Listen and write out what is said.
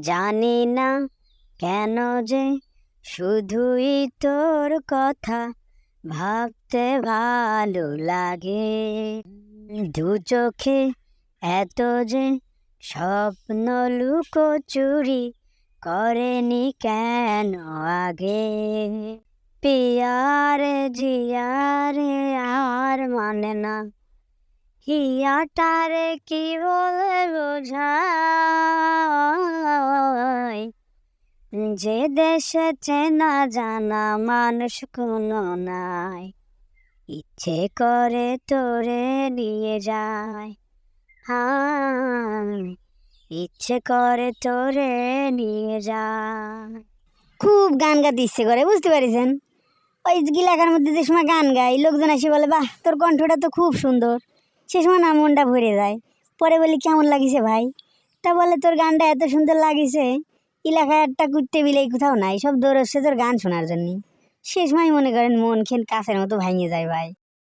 জানি না কেন যে শুধুই তোর কথা ভাবতে ভালো লাগে। দু চোখে এত যে স্বপ্ন লুকো চুরি করেনি কেন আগে? পিয়ারে জিয়ারে আর মানে না। হিয়াটারে কি বলে বোঝায় যে দেশে চেনা জানা মানুষ কোনো নাই, ইচ্ছে করে তোরে নিয়ে যায়। হায়, ইচ্ছে করে তোরে নিয়ে যায়। খুব গান গাইতে ইচ্ছে করে বুঝতে পারিছেন? ওই গিলাকার মধ্যে যে সময় গান গাই লোকজন এসে বলে, বাহ, তোর কণ্ঠটা তো খুব সুন্দর। সে সময় না মনটা ভরে যায়। পরে বলি, কেমন লাগিছে ভাই? তা বলে, তোর গানটা এত সুন্দর লাগিছে। এলাকায় একটা কুত্তে বিলেই কোথাও নাই, সব দৌড়চ্ছে তোর গান শোনার জন্যে। সময় মনে করেন মন খেন কাছের মতো ভাঙে যায় ভাই।